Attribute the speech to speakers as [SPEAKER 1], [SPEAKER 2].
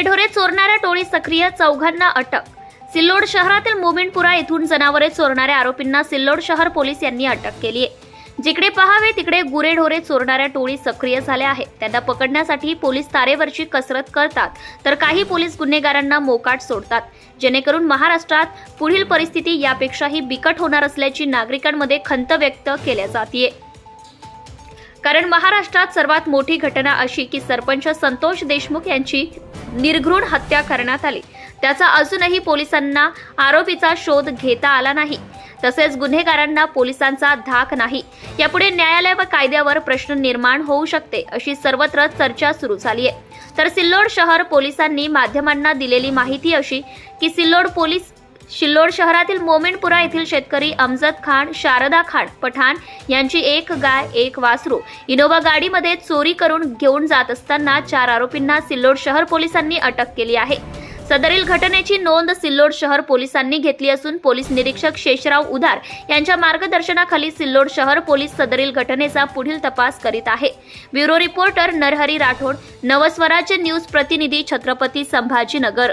[SPEAKER 1] गुरेढोरे चोरणाऱ्या टोळी सक्रिय चौघांना अटक. सिल्लोड शहरातील मोमिनपुरा येथून जनावरे चोरणाऱ्या आरोपींना सिल्लोड शहर पोलीस यांनी अटक केली आहे. जिकडे पहावे तिकडे गुरेढोरे चोरणाऱ्या टोळी सक्रिय झाल्या आहेत. त्यांना पकडण्यासाठी पोलीस तारेवरची कसरत करतात तर काही पोलीस गुन्हेगारांना मोकाट सोडतात. जेणेकरून महाराष्ट्रात पुढील परिस्थिती यापेक्षाही बिकट होणार असल्याची नागरिकांमध्ये खंत व्यक्त केल्या जातीये. कारण महाराष्ट्रात सर्वात मोठी घटना अशी की सरपंच संतोष देशमुख यांची निर्घृण हत्या करण्यात आली. त्याचा अजूनही पोलिसांना आरोपीचा शोध घेता आला नाही. तसेच गुन्हेगारांना पोलिसांचा धाक नाही. यापुढे न्यायालय व कायद्यावर प्रश्न निर्माण होऊ शकते अशी सर्वत्र चर्चा सुरू झाली आहे तर सिल्लोड शहर पोलिसांनी माध्यमांना दिलेली माहिती अशी की सिल्लोड पोलीस सिल्लोड शहरातील मोमेनपुरा येथील शेतकरी अमजद खान शारदा खान पठाण यांची एक गाय एक वासरू इनोवा गाडीमध्ये चोरी करून घेऊन जात असताना चार आरोपींना सिल्लोड शहर पोलिसांनी अटक केली आहे. सदरील घटनेची नोंद सिल्लोड शहर पोलिसांनी घेतली असून पोलीस निरीक्षक शेषराव उधार यांच्या मार्गदर्शनाखाली सिल्लोड शहर पोलीस सदरील घटनेचा पुढील तपास करीत आहे. Bureau reporter Narhari Rathod Navswarajya news प्रतिनिधी Chhatrapati Sambhajinagar.